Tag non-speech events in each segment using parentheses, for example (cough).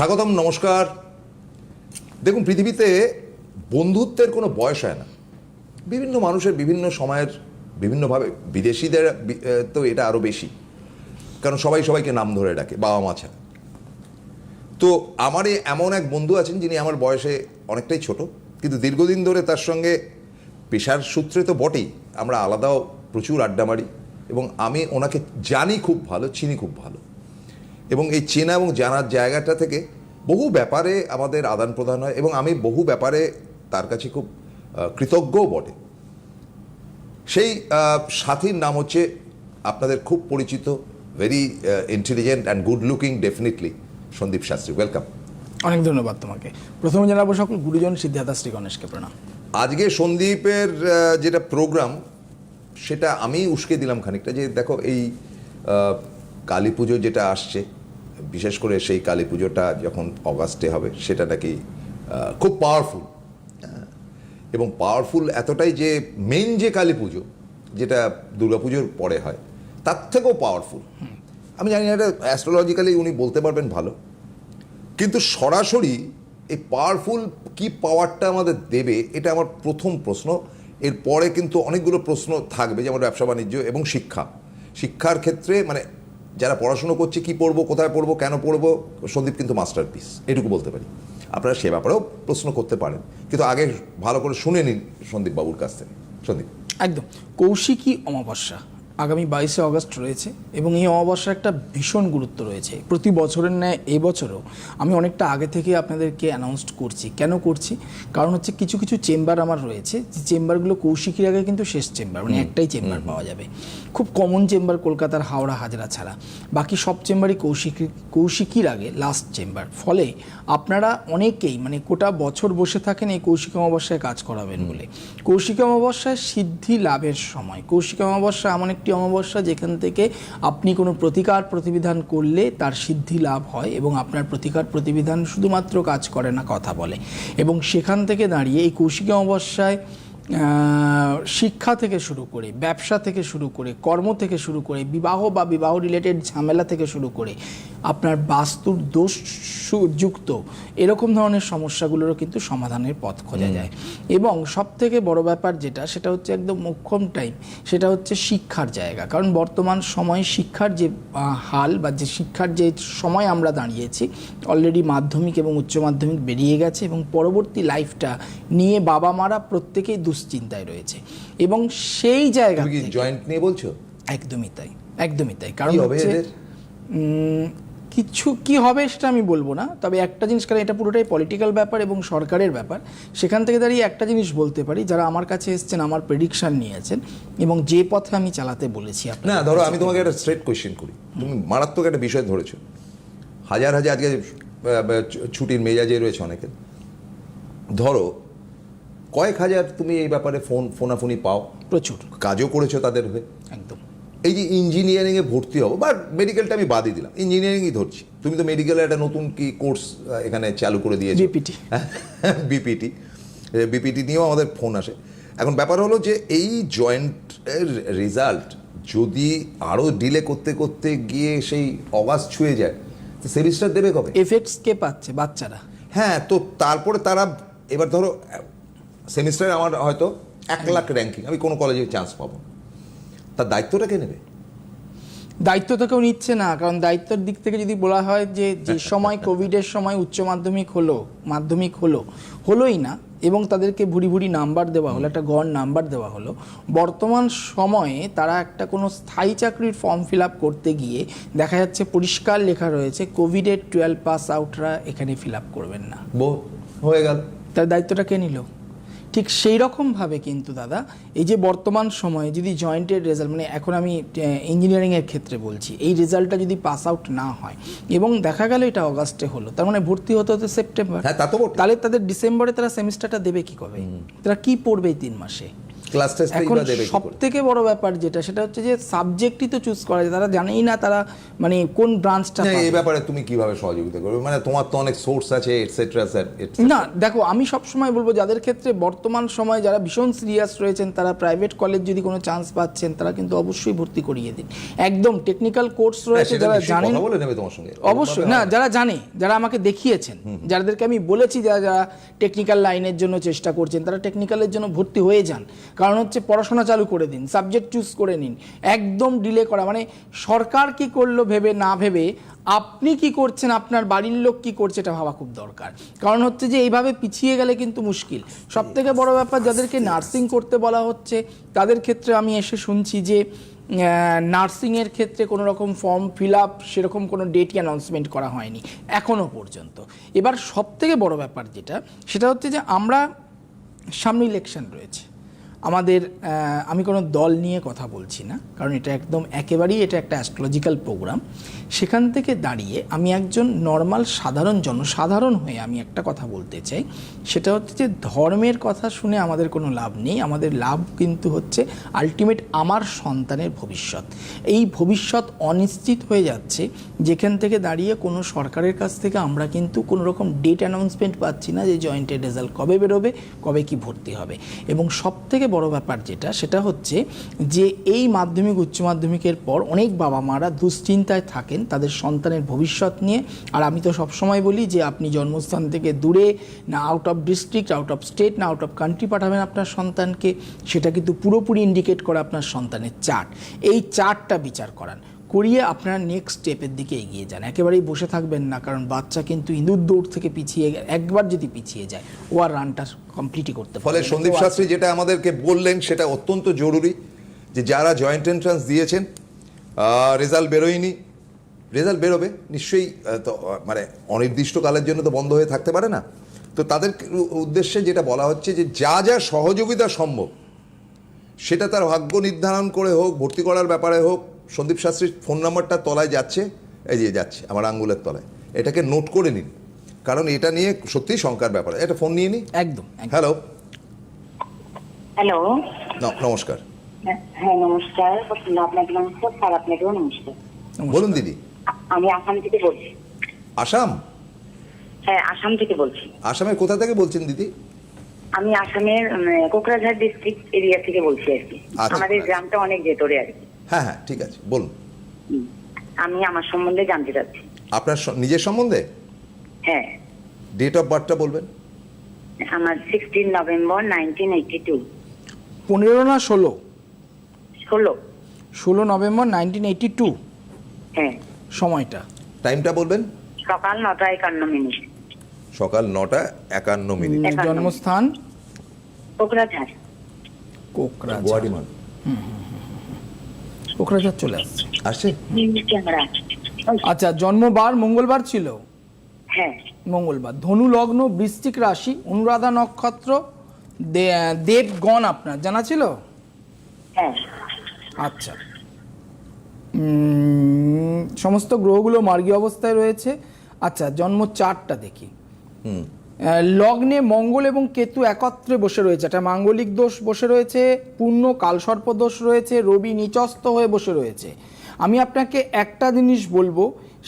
স্বাগতম, নমস্কার। দেখুন, পৃথিবীতে বন্ধুত্বের কোনো বয়স হয় না। বিভিন্ন মানুষের বিভিন্ন সময়ের বিভিন্নভাবে, বিদেশিদের তো এটা আরও বেশি। কারণ সবাই সবাইকে নাম ধরে ডাকে বাবা মা ছাড়া। তো আমার এমন এক বন্ধু আছেন যিনি আমার বয়সে অনেকটাই ছোট, কিন্তু দীর্ঘদিন ধরে তার সঙ্গে পেশার সূত্রে তো বটেই। আমরা আলাদাও প্রচুর আড্ডা মারি এবং আমি ওনাকে জানি খুব ভালো, চিনি খুব ভালো। এবং এই চেনা এবং জানার জায়গাটা থেকে বহু ব্যাপারে আমাদের আদান প্রদান হয় এবং আমি বহু ব্যাপারে তার কাছে খুব কৃতজ্ঞও বটে। সেই সাথীর নাম হচ্ছে আপনাদের খুব পরিচিত very intelligent and good looking definitely Sandeep Shastri. Welcome অনেক ধন্যবাদ তোমাকে। প্রথমে জানাব সকল গুরুজন সিদ্ধার্থ শ্রী গণেশকে প্রণাম। আজকে সন্দীপের যেটা প্রোগ্রাম সেটা আমি উস্কে দিলাম খানিকটা যে দেখো এই কালী পুজো যেটা আসছে বিশেষ করে সেই কালী পুজোটা যখন অগাস্টে হবে, সেটা নাকি খুব পাওয়ারফুল এবং পাওয়ারফুল এতটাই যে মেন যে কালী পুজো, যেটা দুর্গাপুজোর পরে হয়, তার থেকেও পাওয়ারফুল আমি জানি না এটা অ্যাস্ট্রোলজিক্যালি উনি বলতে পারবেন ভালো, কিন্তু সরাসরি এই পাওয়ারফুল কি পাওয়ারটা আমাদের দেবে, এটা আমার প্রথম প্রশ্ন। এরপরে কিন্তু অনেকগুলো প্রশ্ন থাকবে, যেমন ব্যবসা বাণিজ্য এবং শিক্ষা। শিক্ষার ক্ষেত্রে মানে যারা পড়াশুনো করছে কি পড়ব, কোথায় পড়ব, কেন পড়ব, সন্দীপ কিন্তু মাস্টার পিস এটুকু বলতে পারি। আপনারা সে ব্যাপারেও প্রশ্ন করতে পারেন। কিন্তু আগে ভালো করে শুনে নিন সন্দীপ বাবুর কাছ থেকে। সন্দীপ। একদম। কৌশিকী অমাবস্যা। আগামী বাইশে অগস্ট রয়েছে এবং এই অমাবস্যার একটা ভীষণ গুরুত্ব রয়েছে। প্রতি বছরের ন্যায় এবছরও আমি অনেকটা আগে থেকে আপনাদেরকে অ্যানাউন্স করছি। কেন করছি? কারণ হচ্ছে কিছু কিছু চেম্বার আমার রয়েছে। যে চেম্বারগুলো কৌশিকীর আগে কিন্তু শেষ চেম্বার মানে একটাই চেম্বার পাওয়া যাবে। খুব কমন চেম্বার কলকাতার হাওড়া হাজরা ছাড়া। বাকি সব চেম্বারই কৌশিকী কৌশিকীর আগে লাস্ট চেম্বার। ফলে আপনারা অনেকেই মানে গোটা বছর বসে থাকেন এই কৌশিক অমাবস্যায় কাজ করাবেন বলে। কৌশিক অমাবস্যায় সিদ্ধি লাভের সময়। কৌশিক অমাবস্যা এমন একটি অমাবস্যা যেখান থেকে আপনি কোনো প্রতিকার প্রতিবিধান করলে তার সিদ্ধি লাভ হয় এবং আপনার প্রতিকার প্রতিবিধান শুধুমাত্র কাজ করে না, কথা বলে। এবং সেখান থেকে দাঁড়িয়ে এই কৌশিক অমাবস্যায় শিক্ষা থেকে শুরু করে ব্যবসা থেকে শুরু করে কর্ম থেকে শুরু করে বিবাহ বা বিবাহ রিলেটেড ঝামেলা থেকে শুরু করে আপনার বাস্তুর দোষ যুক্ত এরকম ধরনের সমস্যাগুলোরও কিন্তু সমাধানের পথ খোঁজা যায়। এবং সব থেকে বড় ব্যাপার যেটা সেটা হচ্ছে একদম মোক্ষম টাইম সেটা হচ্ছে শিক্ষার জায়গা। কারণ বর্তমান সময়ে শিক্ষার যে হাল বা যে শিক্ষার যে সময় আমরা দাঁড়িয়েছি অলরেডি মাধ্যমিক এবং উচ্চ মাধ্যমিক বেরিয়ে গেছে এবং পরবর্তী লাইফটা নিয়ে বাবা মারা প্রত্যেকেই দুশ্চিন্তায় রয়েছে। এবং সেই জায়গা জয়েন্ট নিয়ে বলছো? একদমই তাই একদমই তাই। কারণ হচ্ছে কিছু কি হবে সেটা আমি বলব না তবে একটা জিনিস কারণ এটা পুরোটাই পলিটিক্যাল ব্যাপার এবং সরকারের ব্যাপার। সেখান থেকে দাঁড়িয়ে একটা জিনিস বলতে পারি যারা আমার কাছে এসছেন আমার প্রেডিকশন নিয়েছেন এবং যে পথে আমি চালাতে বলেছি না ধরো আমি তোমাকে একটা স্ট্রেট কোয়েশ্চেন করি। তুমি মারাত্মক একটা বিষয় ধরেছো। হাজার হাজার আজকে ছুটির মেজাজে রয়েছে অনেকে। ধরো কয়েক হাজার তুমি এই ব্যাপারে ফোন ফোনাফোনি পাও। প্রচুর। কাজও করেছ তাদের হয়ে। একদম। এই যে ইঞ্জিনিয়ারিংয়ে ভর্তি হব বা মেডিকেলটা আমি বাদই দিলাম। ইঞ্জিনিয়ারিংই ধরছি। তুমি তো মেডিকেলের একটা নতুন কি কোর্স এখানে চালু করে দিয়েছ। BPT বিপিটি বিপিটি নিয়েও আমাদের ফোন আসে। এখন ব্যাপার হলো যে এই জয়েন্টের রেজাল্ট যদি আরও ডিলে করতে করতে গিয়ে সেই অগাস্ট ছুঁয়ে যায় তো সেমিস্টার দেবে কবে? এফেক্টস কে পাচ্ছে বাচ্চারা। হ্যাঁ তো তারপরে তারা এবার ধরো সেমিস্টারে আমার হয়তো এক লাখ র্যাঙ্কিং আমি কোনো কলেজে চান্স পাবো। তার দায়িত্বটা কে নেবে? দায়িত্ব তো কেউ নিচ্ছে না কারণ দায়িত্বের দিক থেকে যদি বলা হয় যে যে (laughs) সময় কোভিডের সময় উচ্চ মাধ্যমিক হলো মাধ্যমিক হলো হলোই না এবং তাদেরকে ভুরি ভুরি নাম্বার দেওয়া হলো একটা গড় নাম্বার দেওয়া হলো বর্তমান সময়ে তারা একটা কোনো স্থায়ী চাকরির ফর্ম ফিল আপ করতে গিয়ে দেখা যাচ্ছে পরিষ্কার লেখা রয়েছে কোভিডের টুয়েলভ পাস আউটরা এখানে ফিল আপ করবেন না। হয়ে গেল। তার দায়িত্বটা কে নিল? ঠিক সেই রকমভাবে কিন্তু দাদা এই যে বর্তমান সময়ে যদি জয়েন্টের রেজাল্ট মানে এখন আমি ইঞ্জিনিয়ারিংয়ের ক্ষেত্রে বলছি এই রেজাল্টটা যদি পাস আউট না হয় এবং দেখা গেল এটা অগাস্টে হলো তার মানে ভর্তি হতে হতে সেপ্টেম্বর হ্যাঁ তাহলে তাদের ডিসেম্বরে তারা সেমিস্টারটা দেবে কি কবে? তারা কি পড়বে এই তিন মাসে? ক্লাস টেস্টই এখন বা দেবে কি সব থেকে বড় ব্যাপার যেটা সেটা হচ্ছে যে সাবজেক্টই তো চুজ করা যায়। তারা জানেই না তারা মানে কোন ব্রাঞ্চটা এই ব্যাপারে তুমি কীভাবে সহযোগিতা করবে? মানে তোমার তো অনেক সোর্স আছে এটসেট্রা স্যার না দেখো আমি সব সময় বলব যাদের ক্ষেত্রে বর্তমান সময় যারা ভীষণ সিরিয়াস রয়েছেন তারা প্রাইভেট কলেজ যদি কোনো চান্স পাচ্ছেন তারা কিন্তু অবশ্যই ভর্তি করিয়ে দিন। একদম টেকনিক্যাল কোর্স রয়েছে যারা জানেন বলে নেবে তোমার সঙ্গে। অবশ্যই না যারা জানে যারা আমাকে দেখিয়েছেন যাদেরকে আমি বলেছি যারা যারা টেকনিক্যাল লাইনের জন্য চেষ্টা করছেন তারা টেকনিক্যালের জন্য ভর্তি হয়ে যান। কারণ হচ্ছে পড়াশোনা চালু করে দিন সাবজেক্ট চুজ করে নিন। একদম ডিলে করা। মানে সরকার কি করল ভেবে না ভেবে, আপনি কি করছেন, আপনার বাড়ির লোক কি করছে, এটা ভাবা খুব দরকার। কারণ হচ্ছে যে এইভাবে পিছিয়ে গেলে কিন্তু মুশকিল। সব থেকে বড় ব্যাপার যাদেরকে নার্সিং করতে বলা হচ্ছে, তাদের ক্ষেত্রে আমি এসে শুনছি যে নার্সিংয়ের ক্ষেত্রে কোনো রকম ফর্ম ফিল আপ সেরকম কোনো ডেটই অ্যানাউন্সমেন্ট করা হয়নি এখনও পর্যন্ত। এবার সব থেকে বড় ব্যাপার যেটা, সেটা হচ্ছে যে আমরা সামনে ইলেকশন রয়েছে। আমাদের আমি কোনো দল নিয়ে কথা বলছি না, কারণ এটা একদম একেবারেই এটা একটা অ্যাস্ট্রোলজিক্যাল প্রোগ্রাম সেখান থেকে দাঁড়িয়ে আমি একজন নর্মাল সাধারণ জনসাধারণ হয়ে আমি একটা কথা বলতে চাই। সেটা হচ্ছে যে ধর্মের কথা শুনে আমাদের কোনো লাভ নেই, আমাদের লাভ কিন্তু হচ্ছে আলটিমেট আমার সন্তানের ভবিষ্যৎ। এই ভবিষ্যৎ অনিশ্চিত হয়ে যাচ্ছে, যেখান থেকে দাঁড়িয়ে কোনো সরকারের কাছ থেকে আমরা কিন্তু কোনো রকম ডেট অ্যানাউন্সমেন্ট পাচ্ছি না যে জয়েন্টের রেজাল্ট কবে বেরোবে, কবে কি ভর্তি হবে। এবং সব থেকে বড় ব্যাপার যেটা, সেটা হচ্ছে যে এই মাধ্যমিক, উচ্চ মাধ্যমিকের পর অনেক বাবা মারা দুশ্চিন্তায় থাকেন তাদের সন্তানের ভবিষ্যৎ নিয়ে। আর আমি তো সবসময় বলি যে আপনি জন্মস্থান থেকে দূরে, না out of district out of state না আউট অফ কান্ট্রি পাঠাবেন আপনার সন্তানকে, সেটা কিন্তু পুরোপুরি ইন্ডিকেট করে আপনার সন্তানের চার্ট। এই চার্টটা বিচার করান। করিয়ে আপনারা নেক্সট স্টেপের দিকে এগিয়ে যান একেবারেই বসে থাকবেন না কারণ বাচ্চা কিন্তু ইঁদুর দৌড় থেকে পিছিয়ে একবার যদি পিছিয়ে যায় ও আর রানটা কমপ্লিটই করতে ফলে। সন্দীপ শাস্ত্রী যেটা আমাদেরকে বললেন সেটা অত্যন্ত জরুরি যে যারা জয়েন্ট এন্ট্রান্স দিয়েছেন রেজাল্ট বেরোয়নি রেজাল্ট বেরোবে নিশ্চয়ই তো মানে অনির্দিষ্টকালের জন্য তো বন্ধ হয়ে থাকতে পারে না তো তাদের উদ্দেশ্যে যেটা বলা হচ্ছে যে যা যা সহযোগিতা সম্ভব সেটা তার ভাগ্য নির্ধারণ করে হোক ভর্তি করার ব্যাপারে হোক সন্দীপ শাস্ত্রীর ফোন নাম্বারটা তলায় যাচ্ছে এই যে যাচ্ছে আমার আঙ্গুলের তলায়। এটাকে নোট করে নিন। কারণ এটা নিয়ে সত্যি শঙ্কার ব্যাপার। এটা ফোন নিয়ে নিই একদম। হ্যালো। হ্যালো। নমস্কার। হ্যাঁ নমস্কার। আপনাকে নমস্কার স্যার আপনাকেও নমস্কার। বলুন দিদি। আমি আসাম থেকে বলছি। আসাম? হ্যাঁ আসাম থেকে বলছি। আসামের কোথা থেকে বলছেন দিদি? আমি আসামের কোকরাঝাড় ডিস্ট্রিক্ট এরিয়া থেকে বলছি আর কি। আচ্ছা। আমাদের গ্রামটা অনেক ভেতরে আর কি। হ্যাঁ হ্যাঁ ঠিক আছে বলুন। আমি আমার সম্বন্ধে জানতে চাচ্ছি। আপনার নিজের সম্বন্ধে? হ্যাঁ। ডেট অফ বার্থটা বলবেন। আমার sixteen November nineteen eighty two পনেরো না ষোলো? ষোলো। ষোলো নভেম্বর নাইনটিন এইটি টু হ্যাঁ। সময়টা। টাইমটা বলবেন? সকাল নটা একান্ন মিনিট। সকাল নটা একান্ন মিনিট। জন্মস্থান? কোকরাঝাড় কোকরাঝাড় গুয়াহাটি মান। কোকরাঝাড় চলে আসছে। আসছে? আচ্ছা জন্মবার মঙ্গলবার ছিল? হ্যাঁ। মঙ্গলবার। ধনু লগ্ন বৃশ্চিক রাশি অনুরাধা নক্ষত্র দেবগণ আপনার জানা ছিল? হ্যাঁ। আচ্ছা। সমস্ত গ্রহগুলো মার্গী অবস্থায় রয়েছে। আচ্ছা জন্ম চারটা দেখি। হুম। লগ্নে মঙ্গল এবং কেতু একত্রে বসে রয়েছে। একটা মাঙ্গলিক দোষ বসে রয়েছে পূর্ণ কালসর্প দোষ রয়েছে রবি নিচস্থ হয়ে বসে রয়েছে। আমি আপনাকে একটা জিনিস বলব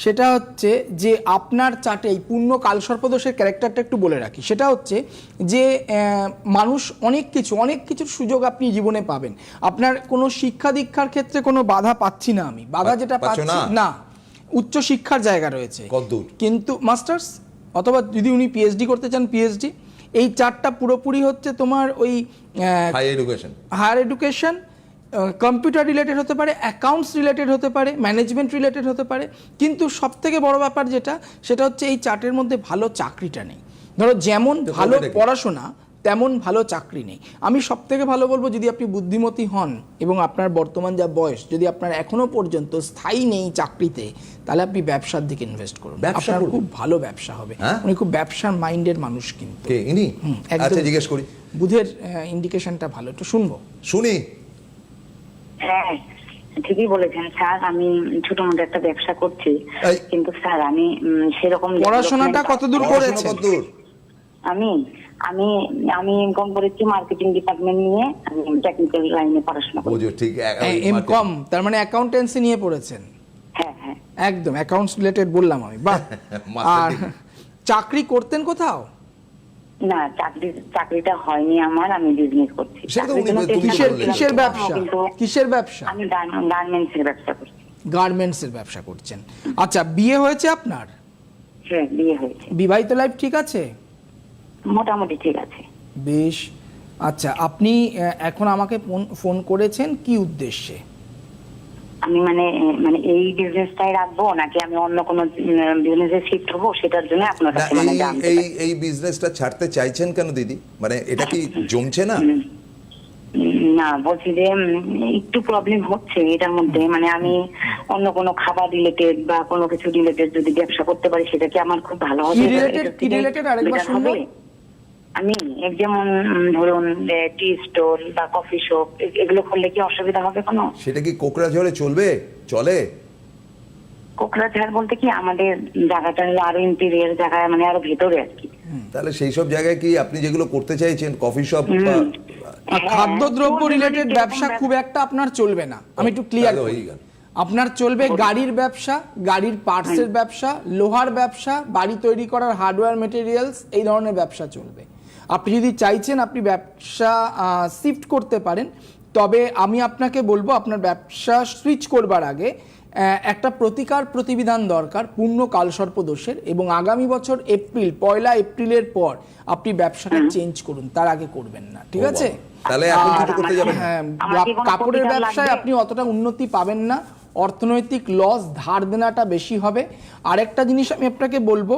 সেটা হচ্ছে যে আপনার চাটে এই পূর্ণ কালসর্প দোষের ক্যারেক্টারটা একটু বলে রাখি। সেটা হচ্ছে যে মানুষ অনেক কিছু অনেক কিছুর সুযোগ আপনি জীবনে পাবেন। আপনার কোনো শিক্ষা দীক্ষার ক্ষেত্রে কোনো বাধা পাচ্ছি না আমি। বাধা যেটা পাচ্ছি না? উচ্চ শিক্ষার জায়গা রয়েছে? কিন্তু মাস্টার্স অথবা যদি উনি পিএইচডি করতে চান পিএইচডি এই চারটা পুরোপুরি হচ্ছে তোমার ওই হায়ার এডুকেশন কম্পিউটার রিলেটেড হতে পারে অ্যাকাউন্টস রিলেটেড হতে পারে ম্যানেজমেন্ট রিলেটেড হতে পারে। কিন্তু সব থেকে বড় ব্যাপার যেটা সেটা হচ্ছে এই চার্টের মধ্যে ভালো চাকরিটা নেই। ধরো যেমন ভালো পড়াশোনা তেমন ভালো চাকরি নেই। আমি সব থেকে ভালো বলব যদি আপনি বুদ্ধিমতী হন এবং আপনার বর্তমান যা বয়স যদি আপনার এখনও পর্যন্ত স্থায়ী নেই চাকরিতে তাহলে আপনি ব্যবসার দিকে ইনভেস্ট করুন। ব্যবসা খুব ভালো ব্যবসা হবে। হ্যাঁ? উনি খুব ব্যবসার মাইন্ডের মানুষ কিন্তু। ইনি? আচ্ছা জিজ্ঞেস করি। বুধের ইন্ডিকেশনটা ভালো একটু শুনব। শুনি। হ্যাঁ ঠিকই বলেছেন স্যার আমি ছোট মোটো একটা ব্যবসা করছি। কিন্তু স্যার আমি সেরকম পড়াশোনাটা কতদূর করেছেন? আমি? আমি আমি কম করেছি মার্কেটিং ডিপার্টমেন্ট নিয়ে আমি টেকনিক্যাল লাইনে পড়াশোনা বুঝো ঠিক এ- ওই এম market- কম তার মানে অ্যাকাউন্টেন্সি নিয়ে পড়েছেন? হ্যাঁ হ্যাঁ। একদম অ্যাকাউন্টস রিলেটেড বললাম আমি বাহ। (laughs) আর চাকরি করতেন কোথাও? না চাকরি চাকরিটা হয়নি আমার আমি বিজনেস করছি। কিসের কিসের ব্যবসা? কিসের ব্যবসা? আমি গার্মেন্টস এর ব্যবসা করছি। গার্মেন্টসের ব্যবসা করছেন। আচ্ছা বিয়ে হয়েছে আপনার? হ্যাঁ বিয়ে হয়েছে। বিবাহিত লাইফ ঠিক আছে? মোটামুটি ঠিক আছে। বেশ আচ্ছা আপনি এখন আমাকে ফোন করেছেন কি উদ্দেশ্যে? আমি মানে মানে এই বিজনেসটাই রাখব নাকি আমি অন্য কোনো বিজনেসে শিফট হব? সেটার জন্য আপনার না কাছে মানে এই জানতে এই চাই। এই বিজনেসটা ছাড়তে চাইছেন কেন দিদি? মানে এটা কি জমছে না? না বলছি যে একটু প্রবলেম হচ্ছে এটার মধ্যে। মানে আমি অন্য কোনো খাবার রিলেটেড বা কোনো কিছু রিলেটেড যদি ব্যবসা করতে পারি সেটা কি আমার খুব ভালো হবে? কি এটা- কি related? আরেকবার better শুনব? হবে? আমি যেমন ধরুন টি স্টল বা কফি শপ এগুলো করলে কি অসুবিধা হবে কোনো? সেটা কি কোকরাঝড়ে চলবে? চলে? কোকরাঝাড় বলতে কি আমাদের জায়গাটা হলো আরও ইন্টেরিয়ার জায়গায় মানে আরও ভেতরে আর কি। তাহলে সেই সব জায়গায় কি আপনি যেগুলো করতে চাইছেন কফি শপ বা হ্যাঁ, খাদ্যদ্রব্য রিলেটেড ব্যবসা খুব একটা আপনার চলবে না। আমি একটু ক্লিয়ার করি। গেল। আপনার চলবে গাড়ির ব্যবসা গাড়ির পার্টসের ব্যবসা লোহার ব্যবসা বাড়ি তৈরি করার হার্ডওয়্যার মেটেরিয়ালস এই ধরনের ব্যবসা চলবে। আপনি যদি চাইছেন আপনি ব্যবসা শিফট করতে পারেন তবে আমি আপনাকে বলব আপনার ব্যবসা সুইচ করবার আগে একটা প্রতিকার প্রতিবিধান দরকার পূর্ণ কালসর্প দোষের এবং আগামী বছর এপ্রিল পয়লা এপ্রিলের পর আপনি ব্যবসাটা চেঞ্জ করুন তার আগে করবেন না ঠিক আছে? তাহলে এখন কিছু করতে যাবেন। হ্যাঁ কাপড়ের ব্যবসায় আপনি অতটা উন্নতি পাবেন না অর্থনৈতিক লস ধার দেনাটা বেশি হবে। আরেকটা জিনিস আমি আপনাকে বলব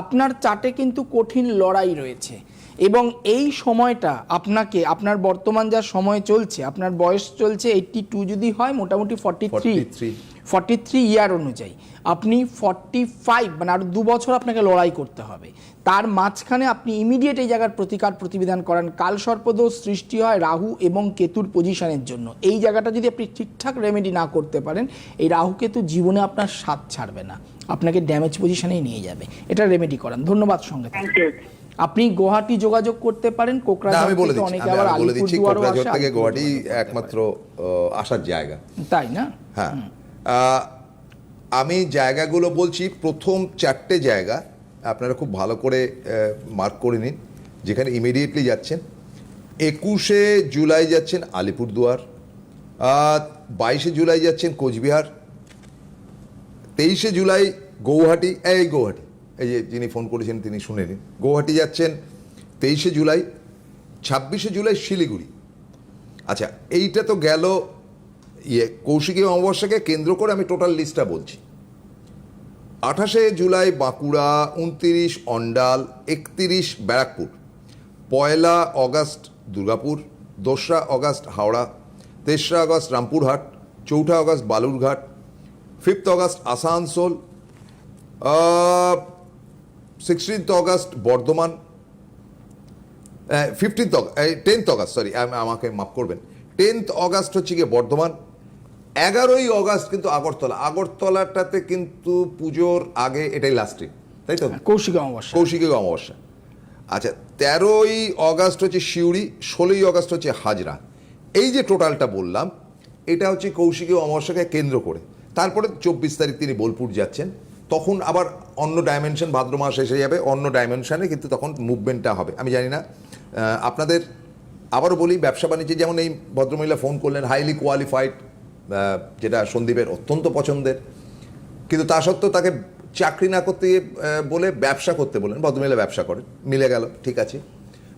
আপনার চাটে কিন্তু কঠিন লড়াই রয়েছে। এবং এই সময়টা আপনাকে আপনার বর্তমান যা সময় চলছে আপনার বয়স চলছে এইটটি টু যদি হয় মোটামুটি forty three 43 forty three year অনুযায়ী। আপনি ফর্টি ফাইভ মানে আরও দু বছর আপনাকে লড়াই করতে হবে। তার মাঝখানে আপনি ইমিডিয়েট এই জায়গার প্রতিকার প্রতিবিধান করেন। কাল সর্পদোষ সৃষ্টি হয় রাহু এবং কেতুর পজিশনের জন্য। এই জায়গাটা যদি আপনি ঠিকঠাক রেমেডি না করতে পারেন এই রাহু কেতু জীবনে আপনার স্বাদ ছাড়বে না। আপনাকে ড্যামেজ পজিশনেই নিয়ে যাবে। এটা রেমেডি করান। ধন্যবাদ সঙ্গে থাকুন। থ্যাংক ইউ আপনি গুয়াহাটি যোগাযোগ করতে পারেন কোকরাঝাড় আমি বলে দিচ্ছি আমি আবার বলে দিচ্ছি কোকরাঝড় থেকে গুয়াহাটি একমাত্র আসার জায়গা। তাই না? হ্যাঁ। আমি জায়গাগুলো বলছি প্রথম চারটে জায়গা আপনারা খুব ভালো করে মার্ক করে নিন যেখানে ইমিডিয়েটলি যাচ্ছেন। একুশে জুলাই যাচ্ছেন আলিপুরদুয়ার বাইশে জুলাই যাচ্ছেন কোচবিহার তেইশে জুলাই গৌহাটি এই গৌহাটি। এই যে যিনি ফোন করেছেন তিনি শুনে নিন গৌহাটি যাচ্ছেন তেইশে জুলাই, ছাব্বিশে জুলাই শিলিগুড়ি। আচ্ছা এইটা তো গেল ইয়ে কৌশিকী অমাবস্যাকে কেন্দ্র করে আমি টোটাল লিস্টটা বলছি। আঠাশে জুলাই বাঁকুড়া, উনতিরিশ অন্ডাল, একতিরিশ ব্যারাকপুর, পয়লা অগাস্ট দুর্গাপুর, দোসরা অগাস্ট হাওড়া, তেসরা আগস্ট রামপুরহাট, চৌঠা August Balurghat, fifth August Asansol sixteenth August Bardhaman fifteenth tenth August sorry আমাকে মাফ করবেন। টেন্থ অগাস্ট হচ্ছে গিয়ে বর্ধমান এগারোই অগাস্ট কিন্তু আগরতলা। আগরতলাটাতে কিন্তু পুজোর আগে এটাই লাস্টে তাই তো? কৌশিক অমাবস্যা। কৌশিকী অমাবস্যা। আচ্ছা তেরোই অগাস্ট হচ্ছে শিউড়ি ষোলোই অগাস্ট হচ্ছে হাজরা। এই যে টোটালটা বললাম এটা হচ্ছে কৌশিকী অমাবস্যাকে কেন্দ্র করে। তারপরে চব্বিশ তারিখ তিনি বোলপুর যাচ্ছেন। তখন আবার অন্য ডাইমেনশন ভাদ্র মাস এসে যাবে, অন্য ডাইমেনশনে কিন্তু তখন মুভমেন্টটা হবে। আমি জানি না। আপনাদের আবারও বলি, ব্যবসা বাণিজ্যে যেমন এই ভদ্রমহিলা ফোন করলেন হাইলি কোয়ালিফাইড যেটা সন্দীপের অত্যন্ত পছন্দের। কিন্তু তা সত্ত্বেও তাকে চাকরি না করতে বলে ব্যবসা করতে বলেন ভদ্রমহিলা ব্যবসা করেন, মিলে গেল, ঠিক আছে।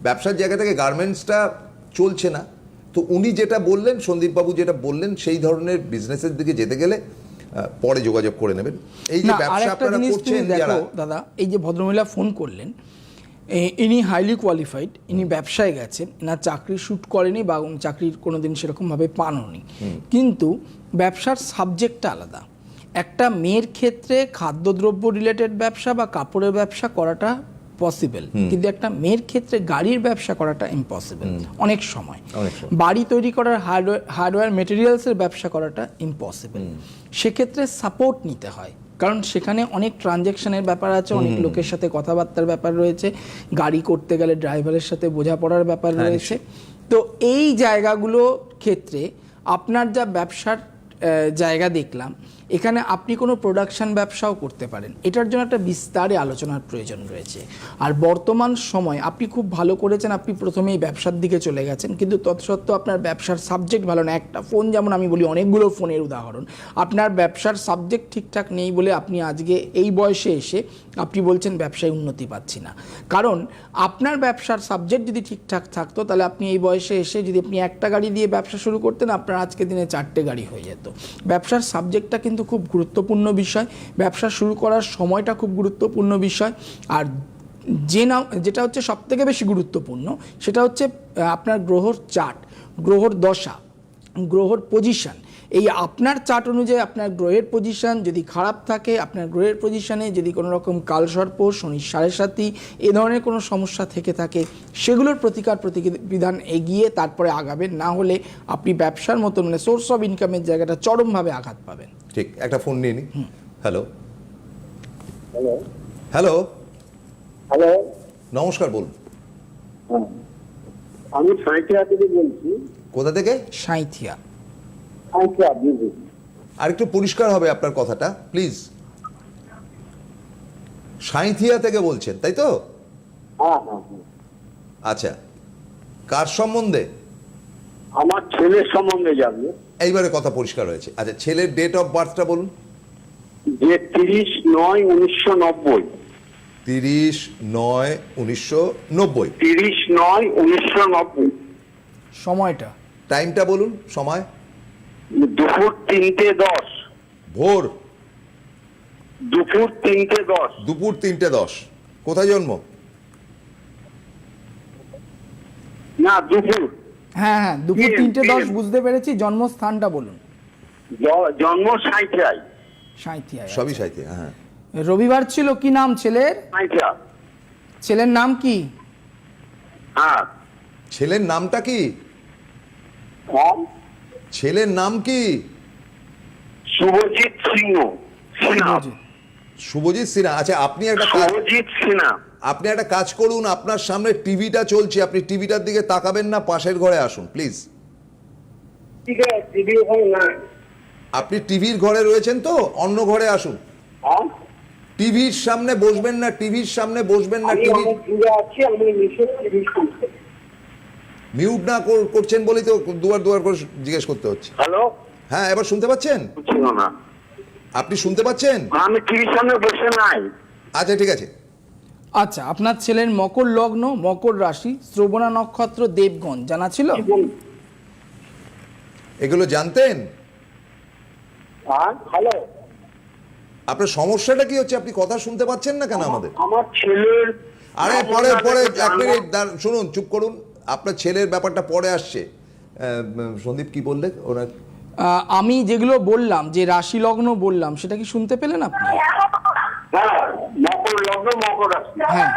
ব্যবসার জায়গা থেকে গার্মেন্টসটা চলছে না। তো উনি যেটা বললেন, সন্দীপবাবু যেটা বললেন, সেই ধরনের বিজনেসের দিকে যেতে গেলে পরে যোগাযোগ করে নেবেন। এই যে ব্যবসা আপনারা করছেন যারা দেখো দাদা এই যে ভদ্রমহিলা ফোন করলেন ইনি হাইলি কোয়ালিফাইড ইনি ব্যবসায় গেছেন না চাকরি শ্যুট করেনি বা চাকরির কোনোদিন সেরকমভাবে পাননি। কিন্তু ব্যবসার সাবজেক্টটা আলাদা। একটা মেয়ের ক্ষেত্রে খাদ্যদ্রব্য রিলেটেড ব্যবসা বা কাপড়ের ব্যবসা করাটা পসিবল কিন্তু একটা মেয়ের ক্ষেত্রে গাড়ির ব্যবসা করাটা ইম্পসিবল অনেক সময়। বাড়ি তৈরি করার হার্ডওয়্যার হার্ডওয়্যার মেটেরিয়ালসের ব্যবসা করাটা ইম্পসিবল সেক্ষেত্রে সাপোর্ট নিতে হয়। কারণ সেখানে অনেক ট্রানজ্যাকশনের ব্যাপার আছে অনেক লোকের সাথে কথাবার্তার ব্যাপার রয়েছে গাড়ি করতে গেলে ড্রাইভারের সাথে বোঝাপড়ার ব্যাপার হ্যাঁ, রয়েছে। তো এই জায়গাগুলো ক্ষেত্রে আপনার যা ব্যবসার জায়গা দেখলাম এখানে আপনি কোনো প্রোডাকশন ব্যবসাও করতে পারেন। এটার জন্য একটা বিস্তারে আলোচনার প্রয়োজন রয়েছে। আর বর্তমান সময় আপনি খুব ভালো করেছেন, আপনি প্রথমেই ব্যবসার দিকে চলে গেছেন, কিন্তু তৎসত্ত্বেও আপনার ব্যবসার সাবজেক্ট ভালো না। একটা ফোন যেমন আমি বলি, অনেকগুলো ফোনের উদাহরণ। আপনার ব্যবসার সাবজেক্ট ঠিকঠাক নেই বলে আপনি আজকে এই বয়সে এসে আপনি বলছেন, ব্যবসায় উন্নতি পাচ্ছি না। কারণ আপনার ব্যবসার সাবজেক্ট যদি ঠিকঠাক থাকতো, তাহলে আপনি এই বয়সে এসে যদি আপনি একটা গাড়ি দিয়ে ব্যবসা শুরু করতেন, আপনার আজকে দিনে চারটে গাড়ি হয়ে যেত। ব্যবসার সাবজেক্টটা কিন্তু খুব গুরুত্বপূর্ণ বিষয়। ব্যবসা শুরু করার সময়টা খুব গুরুত্বপূর্ণ বিষয়। আর যে না যেটা হচ্ছে সবথেকে বেশি গুরুত্বপূর্ণ, সেটা হচ্ছে আপনার গ্রহর চার্ট, গ্রহর দশা, গ্রহর পজিশন এই আপনার চার্ট অনুযায়ী আপনার গ্রহের পজিশন যদি খারাপ থাকে আপনার গ্রহের পজিশনে যদি কোনো রকম কালসর্প শনি সাড়ে সাতি এ ধরনের কোনো সমস্যা থেকে থাকে সেগুলোর প্রতিকার প্রতিবিধান এগিয়ে তারপরে আগাবেন। না হলে আপনি ব্যবসার মতো মানে সোর্স অফ ইনকামের জায়গাটা চরমভাবে আঘাত পাবেন। ঠিক একটা ফোন নিয়ে নি। হ্যালো হ্যালো হ্যালো হ্যালো নমস্কার বলুন। আমি সাঁইথিয়া থেকে বলছি। কোথা থেকে? সাঁইথিয়া। আর একটু পরিষ্কার হবে আপনার কথাটা প্লিজ সাঁইথিয়া থেকে বলছেন তাই তো? হ্যাঁ হ্যাঁ হ্যাঁ। আচ্ছা কার সম্বন্ধে? আমার ছেলের সম্বন্ধে জানব এইবারে কথা পরিষ্কার হয়েছে। আচ্ছা ছেলের ডেট অফ বার্থটা বলুন। যে তিরিশ নয় উনিশশো নব্বই। তিরিশ নয় উনিশশো নব্বই। তিরিশ নয় উনিশশো নব্বই। সময়টা। টাইমটা বলুন সময়। দুপুর তিনটে দশ। ভোর। দুপুর তিনটে দশ। দুপুর তিনটে দশ। কোথায় জন্ম? না দুপুর। হ্যাঁ হ্যাঁ দুপুর তিনটে দশ বুঝতে পেরেছি জন্মস্থানটা বলুন। জন্ম সাঁইথিয়ায়। সাঁইথিয়া সবই সাইতে হ্যাঁ। রবিবার ছিল কি নাম ছেলের? ছেলের নাম কি? হ্যাঁ। ছেলের নামটা কি? হ্যাঁ ছেলের নাম কি? শুভজিৎ সিংহ সিনহা। শুভজিৎ। শুভজিৎ সিনহা। আচ্ছা আপনি একটা কাজ শুভজিৎ সিনহা। আপনি একটা কাজ করুন আপনার সামনে টিভিটা চলছে আপনি টিভিটার দিকে তাকাবেন না পাশের ঘরে আসুন প্লিজ। ঠিক আছে টিভি আপনি টিভির ঘরে রয়েছেন তো অন্য ঘরে আসুন। হ্যাঁ? টিভির সামনে বসবেন না টিভির সামনে বসবেন না আমি টিভি অনেক দূরে আছি আমি নিশ্চয় টিভি শুনছি মিউট না করছেন বলেই তো দুবার দুবার করে জিজ্ঞেস করতে হচ্ছে। হ্যালো? হ্যাঁ এবার শুনতে পাচ্ছেন? না। আপনি শুনতে পাচ্ছেন? আমি টিভির সামনে বসে নাই। আচ্ছা ঠিক আছে। আচ্ছা আপনার ছেলের মকর লগ্ন মকর রাশি শ্রবণা নক্ষত্র দেবগণ জানা ছিল? এগুলো জানতেন? হ্যাঁ হ্যালো? আপনার সমস্যাটা কি হচ্ছে? আপনি কথা শুনতে পাচ্ছেন না কেন আমাদের? আমার ছেলের আরে পরে পরে এক মিনিট শুনুন চুপ করুন। আপনার ছেলের ব্যাপারটা পরে আসছে। আহ, সন্দীপ কি বললে ওরা আহ, আমি যেগুলো বললাম যে রাশি লগ্ন বললাম সেটা কি শুনতে পেলেন আপনি? হ্যাঁ মকর লগ্ন মকর রাশি। হ্যাঁ।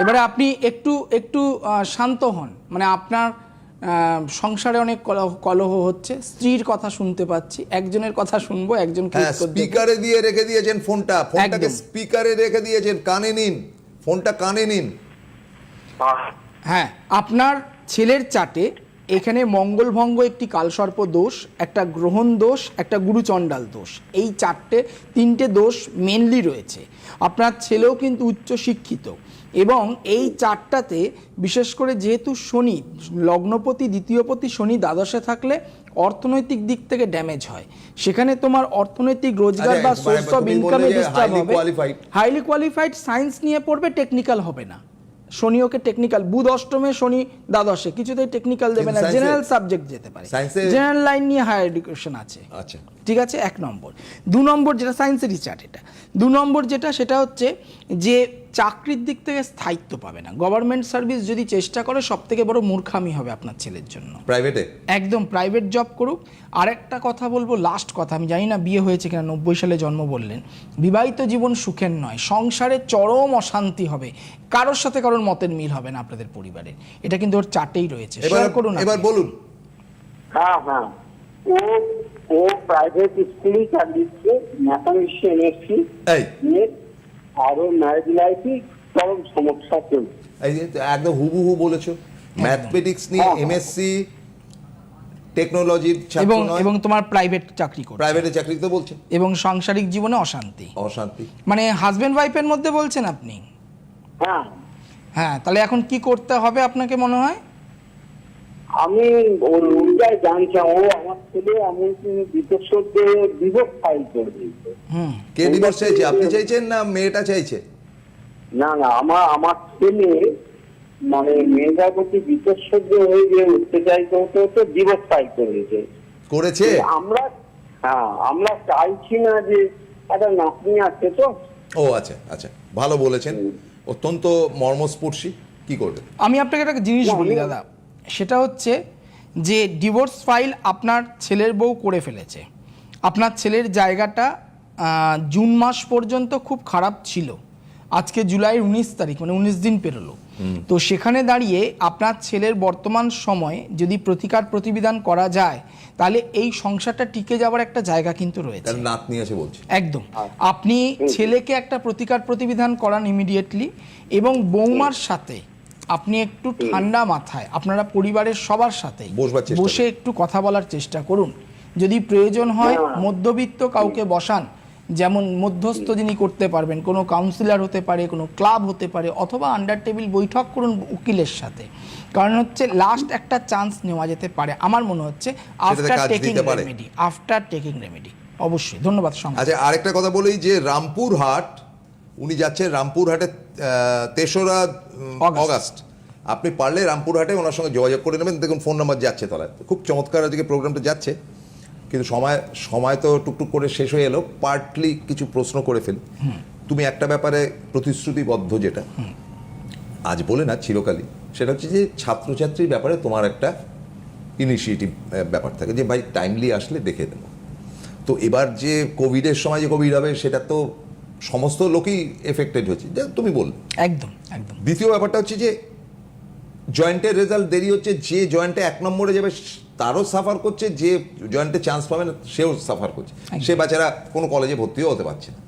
এবারে আপনি একটু একটু আহ, শান্ত হন। মানে আপনার আহ, সংসারে অনেক কলহ কলহ হচ্ছে। স্ত্রীর কথা শুনতে পাচ্ছি একজনের কথা শুনব হ্যাঁ উত্তর স্পিকারে দিয়ে রেখে দিয়েছেন ফোনটা। ফোনটাকে স্পিকারে রেখে দিয়েছেন কানে নিন। ফোনটা কানে নিন। হ্যাঁ। আপনার ছেলের চাটে এখানে মঙ্গলভঙ্গ একটি কালসর্প দোষ একটা গ্রহণ দোষ একটা গুরুচণ্ডাল দোষ। এই চারটে তিনটে দোষ মেনলি রয়েছে। আপনার ছেলেও কিন্তু উচ্চ শিক্ষিত এবং এই চারটাতে বিশেষ করে যেহেতু শনি লগ্নপতি দ্বিতীয়পতি শনি দ্বাদশে থাকলে অর্থনৈতিক দিক থেকে ড্যামেজ হয়। সেখানে তোমার অর্থনৈতিক রোজগার আচ্ছা, বা সোর্স অফ ইনকামে ডিস্টার্ব হবে। হাইলি কোয়ালিফাইড সায়েন্স নিয়ে পড়বে টেকনিক্যাল হবে না। শনি ওকে টেকনিক্যাল বুধ অষ্টমে শনি দ্বাদশে কিছুতেই টেকনিক্যাল দেবে না জেনারেল সাবজেক্ট যেতে পারে। জেনারেল লাইন নিয়ে হায়ার এডুকেশন আছে। আচ্ছা। ঠিক আছে? এক নম্বর। দু নম্বর যেটা সায়েন্সেরই চার্ট এটা। দু নম্বর যেটা সেটা হচ্ছে যে চাকরির দিক থেকে স্থায়িত্ব পাবে না। গভর্নমেন্ট সার্ভিস যদি চেষ্টা করে সব থেকে বড় মূর্খামি হবে আপনার ছেলের জন্য। প্রাইভেটে একদম প্রাইভেট জব করুক। আরেকটা কথা বলব লাস্ট কথা আমি জানি না বিয়ে হয়েছে কিনা নব্বই সালে জন্ম বললেন। বিবাহিত জীবন সুখের নয় সংসারে চরম অশান্তি হবে। কারোর সাথে কারোর মতের মিল হবে না আপনাদের পরিবারের এটা কিন্তু ওর চাটেই রয়েছে। এবার করুন এবার বলুন। হ্যাঁ হ্যাঁ। ও ও প্রাইভেট স্কুলেই চালিয়েছে ম্যাথামেটিক্স এমএসসি এই। আরও ম্যারেজ লাইফে চরম সমস্যা চলছে। এই যে একদম হুবহু বলেছ। ম্যাথমেটিক্স নিয়ে হ্যাঁ, হ্যাঁ। এমএসসি টেকনোলজির ছাত্র এবং এবং তোমার প্রাইভেট চাকরি করছে। প্রাইভেটে চাকরি তো বলছে। এবং সাংসারিক জীবনে অশান্তি। অশান্তি। মানে হাজবেন্ড ওয়াইফের মধ্যে বলছেন আপনি? হ্যাঁ। হ্যাঁ তাহলে এখন কি করতে হবে আপনাকে মনে হয়? আমি ওর উল্টায় জানতাম ও আমার ছেলে এমনকি বিতর্কে ডিভোর্স ফাইল করে দিয়েছে। কে ডিভোর্স চাইছে? আপনি চাইছেন না মেয়েটা চাইছে? না না আমার আমার ছেলে মানে মেয়েটার প্রতি বিতর্ক হয়ে যে অত্যাচারিত হতে হতে ডিভোর্স ফাইল করে দিয়েছে। করেছে? আমরা হ্যাঁ আমরা চাইছি না যে একটা নাতনি আছে তো। ও আচ্ছা আচ্ছা ভালো বলেছেন। অত্যন্ত মর্মস্পর্শী। কি করবে আমি আপনাকে একটা জিনিস বলি দাদা। সেটা হচ্ছে যে ডিভোর্স ফাইল আপনার ছেলের বউ করে ফেলেছে। আপনার ছেলের জায়গাটা জুন মাস পর্যন্ত খুব খারাপ ছিল। আজকে জুলাইয়ের উনিশ তারিখ মানে উনিশ দিন পেরোলো। তো সেখানে দাঁড়িয়ে আপনার ছেলের বর্তমান সময়ে যদি প্রতিকার প্রতিবিধান করা যায় তাহলে এই সংসারটা টিকে যাওয়ার একটা জায়গা কিন্তু রয়েছে। তার নাতনি আছে বলছে। একদম। আপনি ছেলেকে একটা প্রতিকার প্রতিবিধান করান ইমিডিয়েটলি এবং বৌমার সাথে আপনি একটু ঠান্ডা মাথায় আপনারা পরিবারের সবার সাথে বসে একটু কথা বলার চেষ্টা করুন। যদি প্রয়োজন হয়। মধ্যবিত্ত কাউকে বসান যেমন মধ্যস্থ যিনি করতে পারবেন কোনো কাউন্সিলর হতে পারে কোনো ক্লাব হতে পারে অথবা আন্ডার টেবিল বৈঠক করুন উকিলের সাথে। কারণ হচ্ছে লাস্ট একটা চান্স নেওয়া যেতে পারে। আমার মনে হচ্ছে after taking remedy after taking remedy অবশ্যই ধন্যবাদ সঙ্গে। আচ্ছা আরেকটা কথা বলি যে রামপুরহাট উনি যাচ্ছেন রামপুরহাটে তেসরা। অগাস্ট। আপনি পারলে রামপুরহাটে ওনার সঙ্গে যোগাযোগ করে নেবেন দেখুন ফোন নাম্বার যাচ্ছে তলায় খুব চমৎকার আজকে প্রোগ্রামটা যাচ্ছে। কিন্তু সময় সময় তো টুকটুক করে শেষ হয়ে এলো পার্টলি কিছু প্রশ্ন করে ফেলি। তুমি একটা ব্যাপারে প্রতিশ্রুতিবদ্ধ যেটা। আজ বলে না চিরকালই। সেটা হচ্ছে যে ছাত্রছাত্রীর ব্যাপারে তোমার একটা ইনিশিয়েটিভ ব্যাপার থাকে যে ভাই টাইমলি আসলে দেখে দেবো তো এবার যে কোভিডের সময় যে কোভিড হবে সেটা তো সমস্ত লোকই এফেক্টেড হচ্ছে যা তুমি বল একদম একদম। দ্বিতীয় ব্যাপারটা হচ্ছে যে জয়েন্টের রেজাল্ট দেরি হচ্ছে যে জয়েন্টে এক নম্বরে যাবে তারও সাফার করছে যে জয়েন্টে চান্স পাবে না সেও সাফার করছে। সে বাচ্চারা কোনো কলেজে ভর্তিও হতে পারছে না।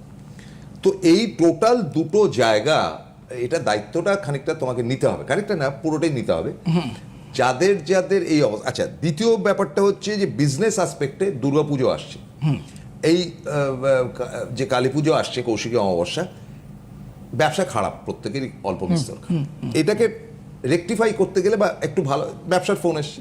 তো এই টোটাল দুটো জায়গা এটা দায়িত্বটা খানিকটা তোমাকে নিতে হবে। খানিকটা না পুরোটাই নিতে হবে। যাদের যাদের এই অবস্থা আচ্ছা দ্বিতীয় ব্যাপারটা হচ্ছে যে বিজনেস আসপেক্টে দুর্গাপুজো আসছে। এই যে কালী পুজো আসছে কৌশিকী অমাবস্যা ব্যবসা খারাপ প্রত্যেকেরই অল্প বিস্তর এটাকে রেকটিফাই করতে গেলে বা একটু ভালো ব্যবসার ফোন এসছে।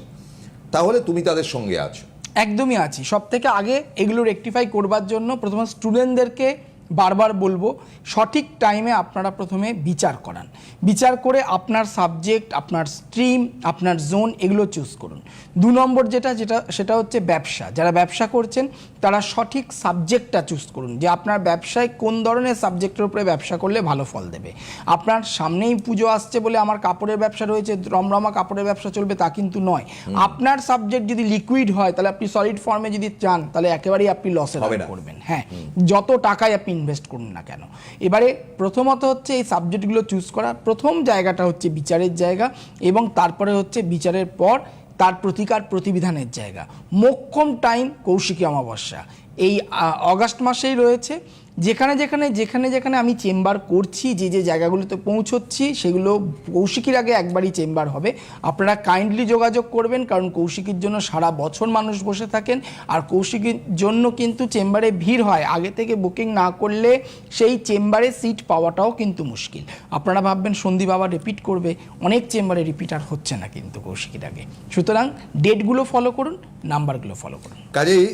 তাহলে তুমি তাদের সঙ্গে আছো। একদমই আছি। সব থেকে আগে এগুলো রেকটিফাই করবার জন্য প্রথমে স্টুডেন্টদেরকে বারবার বলব সঠিক টাইমে আপনারা প্রথমে বিচার করান। বিচার করে আপনার সাবজেক্ট আপনার স্ট্রিম আপনার জোন এগুলো চুজ করুন। দু নম্বর যেটা যেটা সেটা হচ্ছে ব্যবসা। যারা ব্যবসা করছেন তারা সঠিক সাবজেক্টটা চুজ করুন যে আপনার ব্যবসায় কোন ধরনের সাবজেক্টের উপরে ব্যবসা করলে ভালো ফল দেবে। আপনার সামনেই পুজো আসছে বলে আমার কাপড়ের ব্যবসা রয়েছে রমরমা কাপড়ের ব্যবসা চলবে তা কিন্তু নয়। আপনার সাবজেক্ট যদি লিকুইড হয় তাহলে আপনি সলিড ফর্মে যদি চান তাহলে একেবারেই আপনি লসে। করবেন। হ্যাঁ যত টাকাই আপনি ইনভেস্ট করুন না কেন? এবারে প্রথমত হচ্ছে এই সাবজেক্টগুলো চুজ করা, প্রথম জায়গাটা হচ্ছে বিচারের জায়গা এবং তারপরে হচ্ছে বিচারের পর তার প্রতিকার প্রতিবিধানের জায়গা। মোক্ষম টাইম কৌশিকী অমাবস্যা। এই অগাস্ট মাসেই রয়েছে। যেখানে যেখানে যেখানে যেখানে আমি চেম্বার করছি, যে যে জায়গাগুলোতে পৌঁছচ্ছি, সেগুলো কৌশিকীর আগে একবারই চেম্বার হবে। আপনারা কাইন্ডলি যোগাযোগ করবেন, কারণ কৌশিকীর জন্য সারা বছর মানুষ বসে থাকেন, আর কৌশিকীর জন্য কিন্তু চেম্বারে ভিড় হয়। আগে থেকে বুকিং না করলে সেই চেম্বারে সিট পাওয়াটাও কিন্তু মুশকিল। আপনারা ভাববেন, সন্দীপ বাবা রিপিট করবে। অনেক চেম্বারে রিপিট আর হচ্ছে না কিন্তু কৌশিকীর আগে। সুতরাং ডেটগুলো ফলো করুন, নাম্বারগুলো ফলো করুন। কাজেই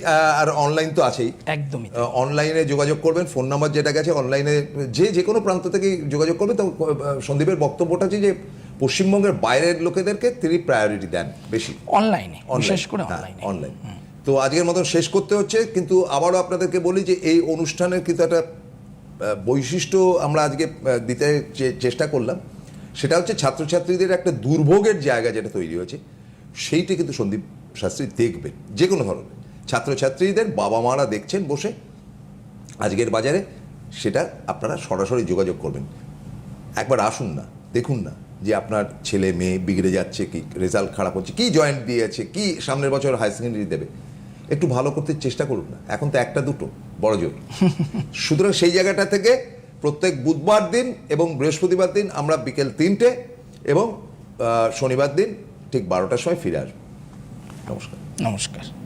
আর অনলাইন তো আছেই। একদমই অনলাইনে যোগাযোগ করবেন ফোন নাম্বার যেটা গেছে অনলাইনে যে যে কোনো প্রান্ত থেকে যোগাযোগ করবেন তো সন্দীপের বক্তব্যটা হচ্ছে যে পশ্চিমবঙ্গের বাইরের লোকেদেরকে তিনি প্রায়োরিটি দেন বেশি। অনলাইনে বিশেষ করে হ্যাঁ, অনলাইনে অনলাইন তো আজকের মতন শেষ করতে হচ্ছে কিন্তু আবারও আপনাদেরকে বলি যে এই অনুষ্ঠানের কিন্তু একটা বৈশিষ্ট্য আমরা আজকে দিতে চেষ্টা করলাম। সেটা হচ্ছে ছাত্রছাত্রীদের একটা দুর্ভোগের জায়গা যেটা তৈরি হয়েছে সেইটা কিন্তু সন্দীপ শাস্ত্রী দেখবেন যে কোনো ধরনের। ছাত্রছাত্রীদের বাবা মারা দেখছেন বসে। আজকের বাজারে সেটা আপনারা সরাসরি যোগাযোগ করবেন। একবার আসুন না দেখুন না যে আপনার ছেলে মেয়ে বিগড়ে যাচ্ছে কি রেজাল্ট খারাপ হচ্ছে কি জয়েন্ট দিয়েছে কি সামনের বছর হায়ার সেকেন্ডারি দেবে। একটু ভালো করতে চেষ্টা করুন না এখন তো একটা দুটো বড় জোর। (laughs) সুতরাং সেই জায়গাটা থেকে প্রত্যেক বুধবার দিন এবং বৃহস্পতিবার দিন আমরা বিকেল তিনটে এবং শনিবার দিন ঠিক বারোটার সময় ফিরে আসব। নমস্কার। নমস্কার।